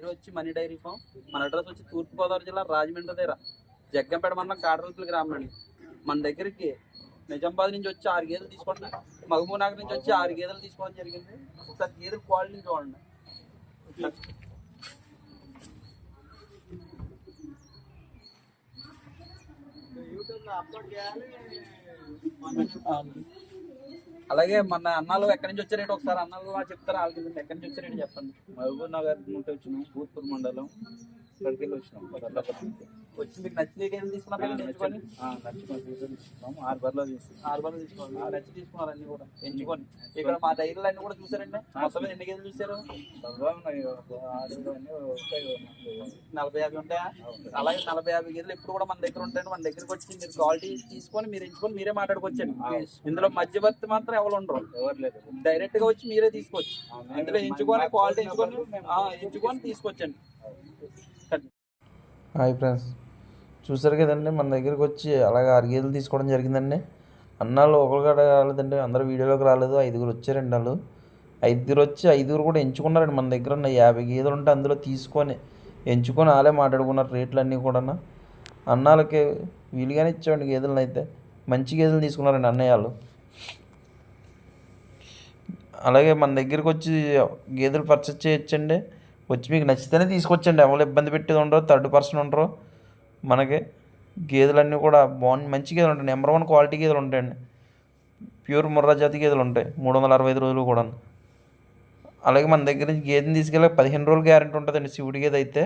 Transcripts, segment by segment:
పేరు వచ్చి money dairy farm. మన అడ్రస్ వచ్చి తూర్పుగోదావరి జిల్లా రాజమండ్రి దగ్గర. జగ్గంపేట మండలం కాటరపల్లి గ్రామం అండి మన దగ్గరికి నిజామాబాద్ నుంచి వచ్చి ఆరు గేదెలు తీసుకోండి. మహబూబ్ నగర్ నుంచి వచ్చి ఆరు గేదెలు తీసుకోవడం జరిగింది. ఒకసారి గేదెల క్వాలిటీ చూడండి. అలాగే మన అన్నాలు ఎక్కడి నుంచి వచ్చారేంటి ఒకసారి అన్నాలు చెప్తారా? వాళ్ళకి ఎక్కడి నుంచి వచ్చారేంటి చెప్పండి. మహబూబ్ నగర్ నుండి వచ్చినాం పూర్పూర్ మండలం ఇక్కడికి వెళ్ళి వచ్చినాం వచ్చి మీకు నచ్చిన గేదెలు తీసుకున్నారు నచ్చుకొని తీసుకున్నాం ఆరు బర్లో తీసి ఆరు వందలు తీసుకోండి నచ్చి తీసుకున్నారు అన్ని కూడా. ఎంచుకొని ఇక్కడ మా డైరీలు అన్ని కూడా చూసారండి. మొత్తం ఎన్ని గేదెలు చూసారు. నలభై యాభై ఉంటాయా? అలాగే నలభై యాభై గేదెలు ఎప్పుడు కూడా మన దగ్గర ఉంటాయండి. మన దగ్గరకు వచ్చి మీరు క్వాలిటీ తీసుకొని మీరు ఎంచుకొని మీరే మాట్లాడుకోవచ్చండి. ఇందులో మధ్యవర్తి మాత్రం ఎవరు ఉండరు. ఎవరు లేదు డైరెక్ట్గా వచ్చి మీరే తీసుకోవచ్చు. ఇందులో ఎంచుకొని క్వాలిటీ ఎంచుకొని ఎంచుకొని తీసుకొచ్చండి. Hi friends. చూసారు కదండి మన దగ్గరికి వచ్చి అలాగే ఆరు గేదెలు తీసుకోవడం జరిగిందండి. అన్నాళ్ళు ఒకరు రాలేదండి అందరూ వీడియోలోకి రాలేదు. ఐదుగురు వచ్చారండి వాళ్ళు ఐదుగురు వచ్చి ఐదుగురు కూడా ఎంచుకున్నారండి మన దగ్గర ఉన్న యాభై గేదెలు ఉంటే అందులో తీసుకొని ఎంచుకొని వాళ్ళే మాట్లాడుకున్నారు రేట్లు అన్నీ కూడా అన్నాళ్ళకి వీలుగానే ఇచ్చామండి గేదెలను అయితే. మంచి గేదెలు తీసుకున్నారండి అన్నయ్య వాళ్ళు. అలాగే మన దగ్గరికి వచ్చి గేదెలు పర్చేస్ చేయొచ్చండి. వచ్చి మీకు నచ్చితేనే తీసుకొచ్చండి. ఎవరు ఇబ్బంది పెట్టేది ఉండరు థర్డ్ పర్సన్ ఉండరు మనకి గేదెలన్నీ కూడా బాగుంది మంచి గేదెలు ఉంటాయి. నెంబర్ వన్ క్వాలిటీ గేదెలు ఉంటాయండి. ప్యూర్ ముర్రా జాతి గేదెలు ఉంటాయి. మూడు వందల అరవై ఐదు రోజులు కూడా అలాగే మన దగ్గర నుంచి గేదెని తీసుకెళ్ళక పదిహేను రోజులు గ్యారెంటీ ఉంటుందండి శివుడి గేదె అయితే.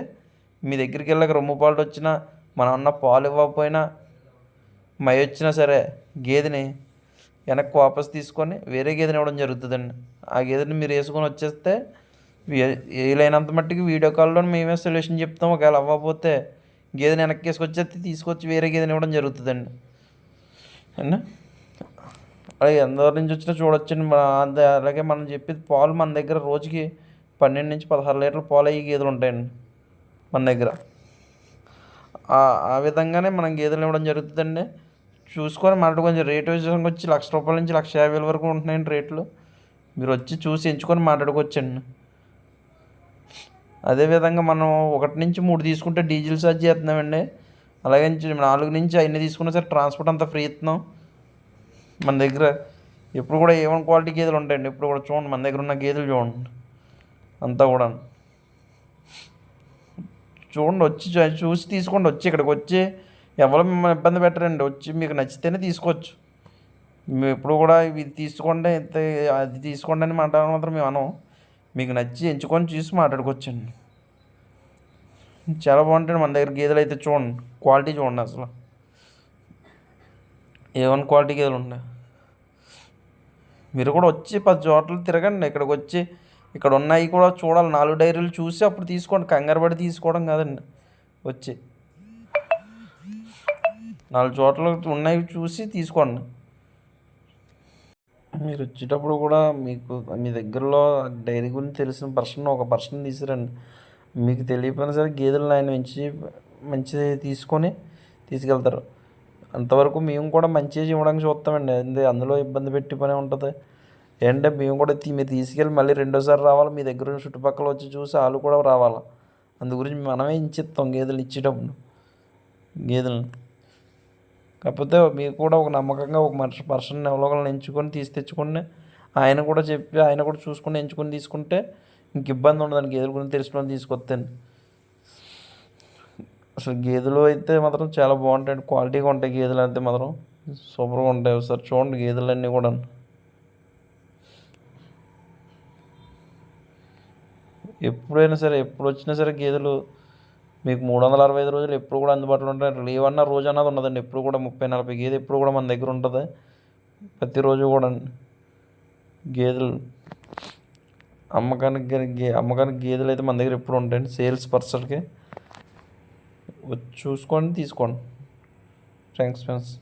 మీ దగ్గరికి వెళ్ళక రొమ్ము పాలు వచ్చినా మనం అన్న పాలు ఇవ్వకపోయినా మై వచ్చినా సరే గేదెని వెనక్కి వాపస్ తీసుకొని వేరే గేదెని ఇవ్వడం జరుగుతుందండి. ఆ గేదెని మీరు వేసుకొని వచ్చేస్తే వీలైనంత మట్టుకు వీడియో కాల్లో మేమే సొల్యూషన్ చెప్తాం. ఒకవేళ అవ్వకపోతే గేదెని వెనక్కి వేసుకొచ్చేస్తే తీసుకొచ్చి వేరే గేదెని ఇవ్వడం జరుగుతుందండి. అండి అలాగే ఎంతవరకు నుంచి వచ్చినా చూడొచ్చండి. మన అలాగే మనం చెప్పేది పాలు మన దగ్గర రోజుకి పన్నెండు నుంచి పదహారు లీటర్ల పాలు అయ్యి గేదెలు ఉంటాయండి మన దగ్గర. ఆ- విధంగానే మనం గేదెలు ఇవ్వడం జరుగుతుందండి. చూసుకొని మనకు కొంచెం రేట్ విషయానికి వచ్చి లక్ష రూపాయల నుంచి లక్ష యాభై వరకు ఉంటున్నాయండి రేట్లు. మీరు వచ్చి చూసి ఎంచుకొని మాట్లాడుకోవచ్చండి. అదేవిధంగా మనం ఒకటి నుంచి మూడు తీసుకుంటే డీజిల్ ఛార్జ్ చేస్తున్నామండి. అలాగే నాలుగు నుంచి ఐదు తీసుకున్నా సరే ట్రాన్స్పోర్ట్ అంతా ఫ్రీ ఇస్తున్నాం. మన దగ్గర ఎప్పుడు కూడా ఏవన్ క్వాలిటీ గేదెలు ఉంటాయండి. ఇప్పుడు కూడా చూడండి మన దగ్గర ఉన్న గేదెలు చూడండి. అంతా కూడా. చూడండి వచ్చి చూసి తీసుకోండి. వచ్చి ఇక్కడికి వచ్చి ఎవరు మిమ్మల్ని ఇబ్బంది పెట్టరండి. వచ్చి మీకు నచ్చితేనే తీసుకోవచ్చు. మేము ఎప్పుడు కూడా ఇది తీసుకోండి అది తీసుకోండి అని మాట్లాడడం మాత్రం మేము అనం మీకు నచ్చి ఎంచుకొని చూసి మాట్లాడుకోవచ్చండి. చాలా బాగుంటుంది మన దగ్గర గేదెలు అయితే చూడండి. క్వాలిటీ చూడండి అసలు. ఏవన్ క్వాలిటీ గేదెలు ఉన్నాయి? మీరు కూడా వచ్చి పది చోట్ల తిరగండి. ఇక్కడికి వచ్చి ఇక్కడ ఉన్నాయి కూడా చూడాలి. నాలుగు డైరీలు చూసి అప్పుడు తీసుకోండి. కంగారు పడి తీసుకోవడం కాదండి. వచ్చి నాలుగు చోట్ల ఉన్నాయి చూసి తీసుకోండి. మీరు వచ్చేటప్పుడు కూడా మీకు మీ దగ్గరలో డైరీ గురించి తెలిసిన పర్సన్ ఒక పర్సన్ తీసిరండి మీకు తెలియకపోయినా సరే గేదెలను ఆయన మంచి మంచిది తీసుకొని తీసుకెళ్తారు. అంతవరకు మేము కూడా మంచిగా ఇవ్వడానికి చూస్తామండి. అంటే అందులో ఇబ్బంది పెట్టి పని ఉంటుంది. ఏంటంటే మేము కూడా తీ- మీరు తీసుకెళ్ళి మళ్ళీ రెండోసారి రావాలి. మీ దగ్గర చుట్టుపక్కల వచ్చి చూసి వాళ్ళు కూడా రావాలి? అందు గురించి మనమే ఇచ్చిస్తాం గేదెలు ఇచ్చేటప్పుడు. గేదెలను. కాకపోతే మీకు కూడా ఒక నమ్మకంగా ఒక మనిషి పర్సన్ ఎవరో ఎంచుకొని తీసి తెచ్చుకొని ఆయన కూడా చెప్పి ఆయన కూడా చూసుకొని ఎంచుకొని తీసుకుంటే ఇంక ఇబ్బంది ఉండదు. గేదెల గురించి తెలిసిన తీసుకొస్తాను. అసలు గేదెలు అయితే మాత్రం చాలా బాగుంటాయి క్వాలిటీగా ఉంటాయి గేదెలు అయితే మాత్రం. సూపర్గా ఉంటాయి ఒకసారి చూడండి గేదెలన్నీ కూడా. ఎప్పుడైనా సరే ఎప్పుడు వచ్చినా సరే గేదెలు మీకు మూడు వందల అరవై ఐదు రోజులు ఎప్పుడు కూడా అందుబాటులో ఉంటాయి లీవ్ అన్న రోజు అన్నది ఉండదండి ఎప్పుడు కూడా ముప్పై నలభై గేదె ఎప్పుడు కూడా మన దగ్గర ఉంటుంది. ప్రతిరోజు కూడా గేదెలు అమ్మకానికి గే- గే అమ్మకానికి గేదెలు అయితే మన దగ్గర ఎప్పుడు ఉంటాయండి. సేల్స్ పర్సన్కి. వచ్చి తీసుకోండి. Thanks friends.